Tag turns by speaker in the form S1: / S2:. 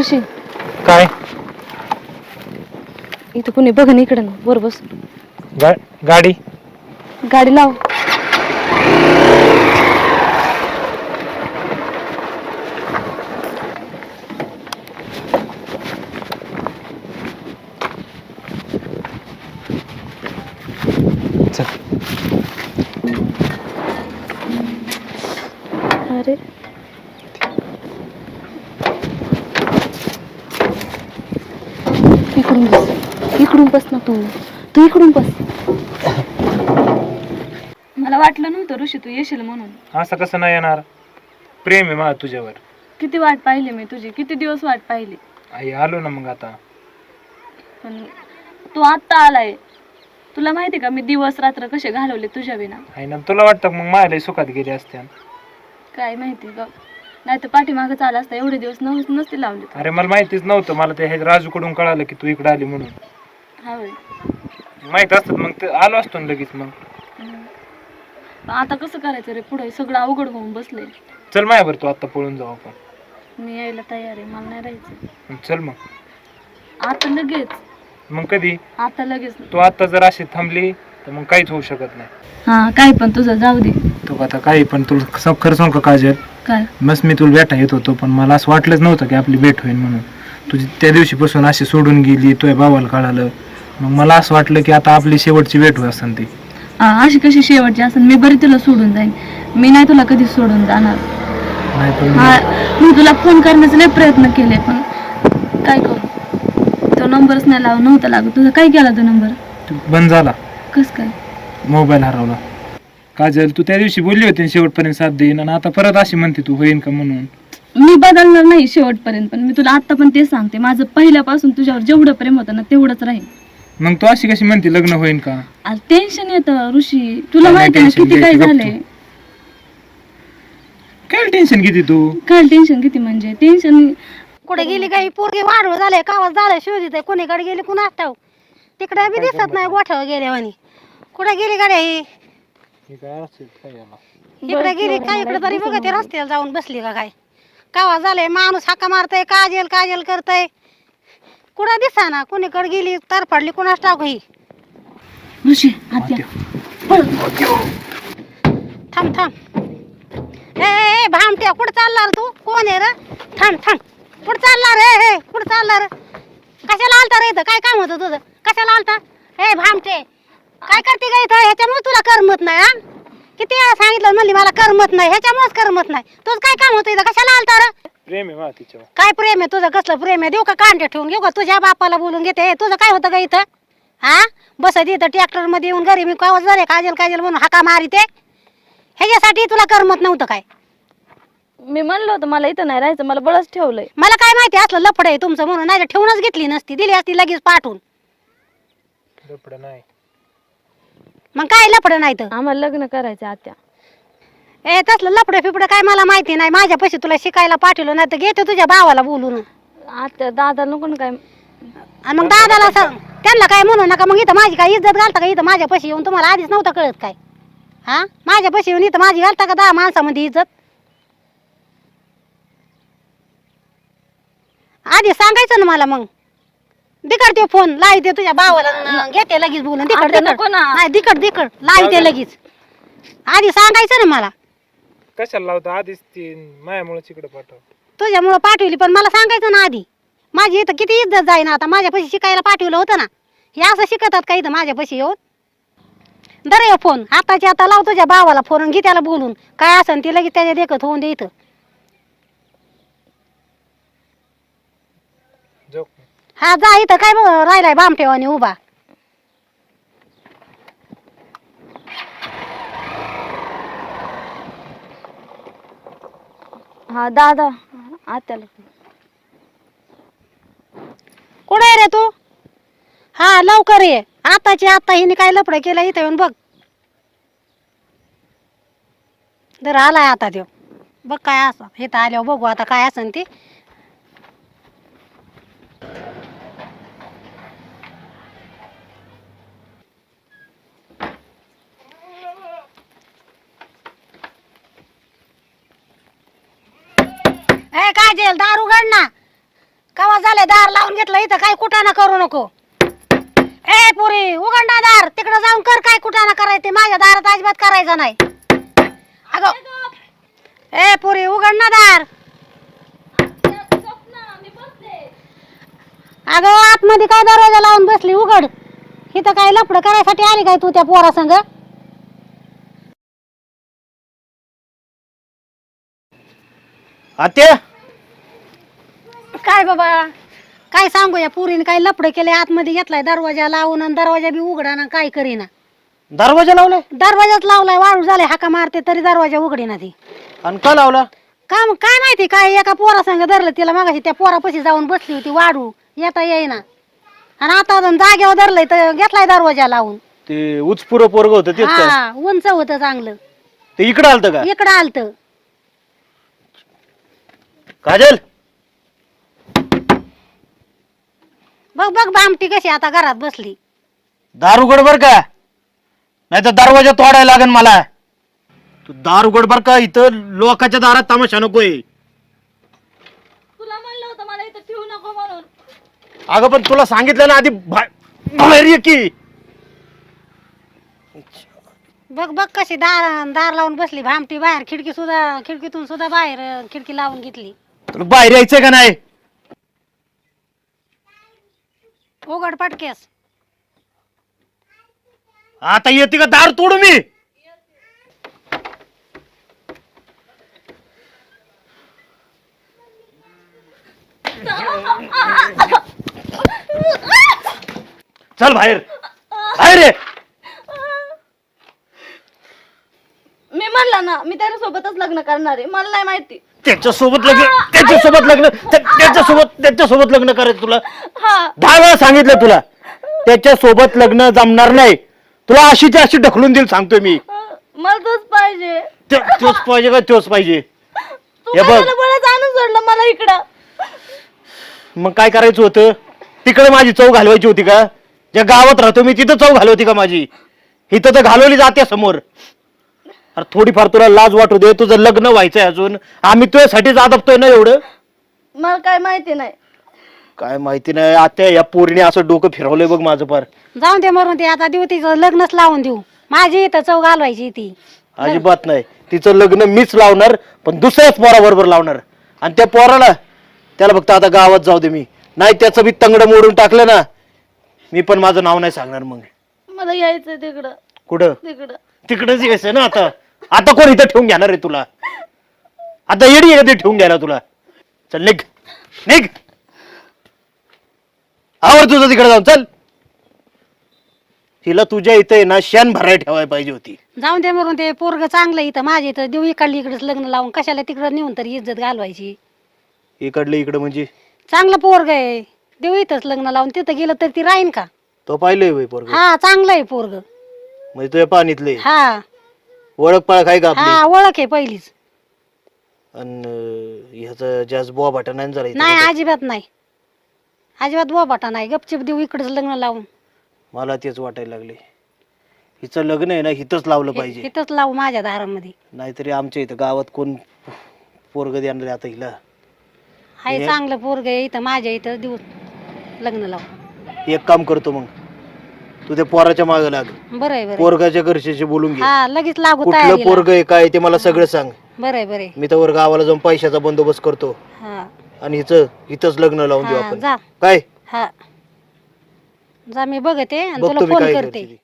S1: ऋषी.
S2: काय?
S1: इथं कुणी बघ ना इकडं ना वर बस.
S2: गा गाडी?
S1: गाडी लाव.
S2: चल.
S1: अरे. इकडून बस. इकडून बस ना तू. तू इकडून बस. मला वाटलं नव्हतं ऋषी तू येशील म्हणून.
S2: असं कसं नाही येणार? प्रेम आहे मला तुझ्यावर.
S1: किती वाट पाहिली मी तुझी किती दिवस वाट पाहिली?
S2: आई आलो ना मग आता.
S1: पण तू आत्ता आलाय. तुला माहिती का मी दिवस रात्र कसे घालवले तुझ्या विना?
S2: आई ना तुला वाटतं का मग माझ्या सुखात गेली असत्या
S1: काय माहिती बघ नाही तर पाठीमागच आला असता. एवढे दिवस नसते लावले.
S2: अरे मला माहितीच नव्हतं. मला ते हे राजूकडून कळालं की तू इकडे आली म्हणून.
S1: हा होय.
S2: माहीत असतात मग ते आलो असतो ना लगेच मग.
S1: हम्म. पण आता कसं करायचं रे पुढे? सगळं अवघड होऊन बसले
S2: चल माझ्यावर तू आता पळून जाऊ आपण.
S1: मी यायला तयार आहे. मला नाही राहायचं.
S2: चल मग.
S1: आता लगेच.
S2: मग कधी?
S1: आता लगेच.
S2: तू आता जर अशी थांबली तर मग काहीच होऊ शकत नाही.
S1: हा काय पण तुझं जाऊ दे.
S2: तू आता काही पण तुला खरं सांगू का काजल?
S1: काय?
S2: बस मी तुला भेटा येत होतो पण मला असं वाटलंच नव्हतं की आपली भेट होईल म्हणून. तुझी त्या दिवशीपासून अशी सोडून गेली तुझ्या भावाला कळालं. मग मला असं वाटलं की आता आपली शेवटची भेट होईल असं ती
S1: अशी कशी शेवटची असेल? मी बरी तुला सोडून जाईन. मी नाही तुला कधी सोडून जाणार.
S2: नाही पण
S1: हा मी तुला फोन करण्याचे लय प्रयत्न केले पण काय करू? तो नंबरच नाही लाव नव्हता लागत. तुझा काय केला तो नंबर?
S2: बंद झाला.
S1: कस काय?
S2: मोबाईल हरवला. काजल तू त्या दिवशी बोलली होती ना शेवटपर्यंत साथ देईन आणि आता परत अशी म्हणते तू होईन का म्हणून?
S1: मी बदलणार नाही शेवटपर्यंत पण मी तुला आता पण ते सांगते. माझं पहिल्यापासून तुझ्यावर जेवढं प्रेम होतं ना तेवढंच राहील.
S2: मग तू अशी कशी म्हणते लग्न होईन का?
S1: आज टेन्शन येतं ऋषी. तुला
S2: काय
S1: माहिती आहे ना
S2: tension
S1: किती काय
S2: घ्यायचं
S1: झालंय?
S2: काय टेन्शन किती तू?
S1: काय टेन्शन किती म्हणजे? टेन्शन
S3: कुठे गेली काही पोरगी? वाढव झाले कावाच झालं शोधित कोणीकडे गेली कुणा ठाव तिकडे बी दिसत नाही गोठ्यावर गेल्यावानी. कुठे गेली गाड्या ही? इकडे गेली काय इकडे तरी बघा ते रस्त्याला जाऊन बसली का काय? कावा झालंय? माणूस हाका मारतय काजल काजल करतय. कुठं दिसा ना कोणीकडे गेली तर पडली कुणाच टाक ही?
S1: ऋषी आत्या. पळ.
S3: थांब थांब. ए, ए ए, भामट्या कुठं चालला रे तू? कोण आहे रे? थांब थांब. कुठं चालला रे? हे कुठं चालला रे? कशाला आलता रे इथं? काय काम होतं तुझं? कशाला आलता? हे भामटे काय करते का इथं? ह्याच्यामुळे तुला करमत नाही हा? किती वेळा सांगितलं म्हणली मला करमत नाही ह्याच्यामुळेच करमत नाही. तुझं काय काम होतं इथं? कशाला आलता रे?
S2: प्रेम आहे तिच्यावर.
S3: काय प्रेम आहे? तुझं कसलं प्रेम आहे? देऊ का कांडे ठेवून घेऊ का? तुझ्या बापाला बोलून घेते. हे, तुझं काय होतं का इथं? हा? बसत इथं ट्रॅक्टरमध्ये येऊन घरी मी कावच झाले काजल काजल म्हणून हाका मारिते ह्याच्यासाठी तुला करमत नव्हतं काय?
S1: मी म्हणलं होतं मला इथं नाही राहायचं मला बळच ठेवलंय.
S3: मला काय माहिती असलं लफड आहे तुमचं म्हणून. नाही ठेवूनच घेतली नसती दिली असती लगेच पाठवून.
S2: लफडं नाही.
S3: मग काय लफड नाही तर?
S1: आम्हाला लग्न करायचं आत्या.
S3: ए तसलं लफड फिपड काय मला माहिती नाही. माझ्या पैसे तुला शिकायला पाठवलं नाही तर घेते तुझ्या भावाला बोलून.
S1: आत्या दादा नको ना काय.
S3: आणि मग दादाला सांग. त्यांना काय म्हणू नका. मग इथं माझी काय इज्जत घालता का? इथं माझ्या पैसे येऊन तुम्हाला आधीच नव्हतं कळत काय. हा? माझ्या पैसे येऊन इथं माझी घालता का दहा माणसामध्ये इज्जत? आधी सांगायचं ना मला मग. दिकड फोन लावते तुझ्या भावाला न घेते लगेच बोलून. दिकड
S1: आता
S3: दिकड
S1: नको ना.
S3: नाही दिकड दिकड लावते लगेच. आधी सांगायचं ना मला.
S2: कशाला लावता? आधीच ती मायामुळे तिकडे पाठव
S3: तुझ्यामुळं पाठवली पण मला सांगायचं ना आधी. माझी इथं किती इज्जत जाईन आता. माझ्या पैसे शिकायला पाठवलं होतं ना. हे असं शिकतात का इथं माझ्या पैसे येऊन? दर ये फोन. आताची आता लाव तुझ्या भावाला फोन घे त्याला बोलून. काय असन ते लगेच त्याच्या देखत होऊन दे इथं. हा जा इथं काय राहिलाय राहिलाय बामठेवानी उभा.
S1: हा दादा आत्याला.
S3: कुठे आहे रे तू? हा लवकर ये. आताची आता हिने काय लपडं केलं इथं येऊन बघ. दर आलाय आता देव बघ काय असं. इथं आल्यावर बघू आता काय असन ते. ए जेल? दार उघड ना. कवा झाले दार लावून घेतलं? इथं काय कुटाणा करू नको. ए पुरी उघड ना दार. तिकडे जाऊन कर काय कुटाणा करायचं माझ्या दारात अजिबात करायचं नाही. अगं. ए पुरी उघड ना दार. अगं आतमध्ये काय दरवाजा लावून बसली? उघड. इथं काय लपड करायसाठी आली काय तू त्या पोरा
S4: आत्या?
S3: काय बाबा? काय सांगू या पुरीने काय लपड केले आतमध्ये घेतलाय दरवाजा लावून आणि दरवाजा बी उघडा ना काय करीना.
S4: दरवाजा लावलाय?
S3: दरवाजाच लावलाय वाळू झाले हाका मारते तरी दरवाजा उघडीना ती.
S4: आणि का लावला?
S3: काम काय माहिती काय एका पोरा संग धरलं तिला मागाशी त्या पोरापाशी जाऊन बसली होती वाढू येता येईना. आणि आता अजून जागेवर धरलंय तर घेतलाय दरवाजा लावून.
S4: ते उचपुर पोरग होतं तेच का?
S3: हा उंच होतं चांगलं.
S4: ते इकडं आलतं का?
S3: इकडं आलत.
S4: काजल!
S3: बघ बघ बामटी कशी आता घरात बसली.
S4: दार उघड बर का? नाही तर दरवाजा तोडायला लागेल मला. तू दार उघड बर का? इथं लोकांच्या दारात तमाशा नकोय.
S1: तुला म्हणलं होतं मला इथं ठेवू नको म्हणून.
S4: अगं पण तुला सांगितलं ना आधी बा- बाहेर ये की.
S3: बघ बघ कशी दार दार लावून बसली. भामटी बाहेर खिडकी सुद्धा खिडकीतून सुद्धा बाहेर अं, खिडकी लावून घेतली.
S4: तुला बाहेर यायचंय का नाही?
S3: उघड पटकेस.
S4: आता येते का दार तोडू मी? चल बाहेर. बाहेर ये.
S1: मी म्हणला ना मी त्याच्यासोबतच लग्न करणार आहे. मला नाही माहिती.
S4: त्याच्यासोबत लग्न त्याच्यासोबत लग्न त्या- त्याच्यासोबत त्याच्यासोबत लग्न करायचं तुला?
S1: हा.
S4: दहा वेळा सांगितलं तुला. त्याच्यासोबत लग्न जमणार नाही. तुला अशीची अशी ढकलून देईल सांगतोय मी.
S1: मला तोच पाहिजे.
S4: ते- तोच पाहिजे का? तोच पाहिजे.
S1: तू
S4: हे बघ.
S1: कशाला बळच आणून सोडलं मला इकडं.
S4: मग काय करायचं होतं? तिकडे माझी चव घालवायची होती का? ज्या गावात राहतो मी तिथं चव घालवती का माझी? इथं तर घालवली जाते समोर. अरे थोडीफार तुला लाज वाटू दे तुझं लग्न व्हायचंय अजून. आम्ही तुझ्यासाठीच आदपतोय ना एवढं?
S1: मला काय माहिती नाही.
S4: काय माहिती नाही आता या पोरीने असं डोकं फिरवलंय बघ माझं फार.
S3: जाऊन दे मरून ते आता देऊ तिचं लग्नच लावून देऊ. माझी इथं चव घालवायची ती.
S4: अजिबात नाही. तिचं लग्न मीच लावणार पण दुसऱ्याच पोराबरोबर लावणार. आणि त्या पोराला त्याला फक्त आता गावात जाऊ दे मी. नाही त्याचं बी तंगड मोडून टाकलं ना मी पण माझं नाव नाही सांगणार मग.
S1: मला यायचंय तिकडं.
S4: कुठं?
S1: तिकडं.
S4: तिकडेच यायचं ना आता. आता कोण इथं ठेवून घेणार आहे तुला? आता येडी आहे का ते ठेवून घ्यायला तुला? चल निघ. निघ. आवर तुझं तिकडे जाऊन चल. तिला तुझ्या इथं आहे ना शेण भराय ठेवायला पाहिजे होती.
S3: जाऊन दे मरून ते पोरग चांगलं इथं माझ्या इथं देऊ इकडली इकडेच लग्न लावून कशाला तिकडं नेऊन तरी इज्जत घालवायची?
S4: इकडलं इकडं म्हणजे?
S3: चांगलं पोरग आहे. देऊ इथंच लग्न लावून तिथं गेलं तर ती राहीन का?
S4: तो पाहिलंय पोरग.
S3: हा चांगलं आहे पोरग.
S4: म्हणजे तुझ्या पाणीतले.
S3: हा.
S4: ओळख पाळख आहे का आपली?
S3: हा ओळख आहे पहिलीच.
S4: आणि ह्याचं जास्त बुवा भाटा नाही झाला इथं.
S3: नाही अजिबात नाही. अजिबात बोबाटा नाही. गपचिप देऊ इकडेच लग्न लावून.
S4: मला तेच वाटायला लागले. हिचं लग्न आहे ना हिथंच लावलं पाहिजे.
S3: इथंच लावू माझ्या दारामध्ये.
S4: नाहीतरी आमच्या इथं गावात कोण पोरग देणार आहे आता हिला?
S3: हाय चांगलं पोरग आहे इथं माझ्या इथं देऊ लग्न लावू
S4: एक काम करतो मग. तू त्या पोराच्या मागे लाग.
S3: बरं आहे बरं आहे.
S4: पोरगाच्या घरच्याशी बोलून घे.
S3: हा लगेच लागू
S4: कुठलं
S3: तयारीला.
S4: पोरग आहे काय ते मला सगळं सांग.
S3: बरं आहे बरं आहे.
S4: मी तर गावाला जाऊन पैशाचा बंदोबस्त करतो.
S3: हा.
S4: आणि हिचं हिथंच लग्न लावून देऊ
S3: हा,
S4: आपण.
S3: जा.
S4: काय?
S3: हा. जा मी बघते आणि तुला
S4: बघतो मी
S3: फोन
S4: काय
S3: करते.
S4: करते ती.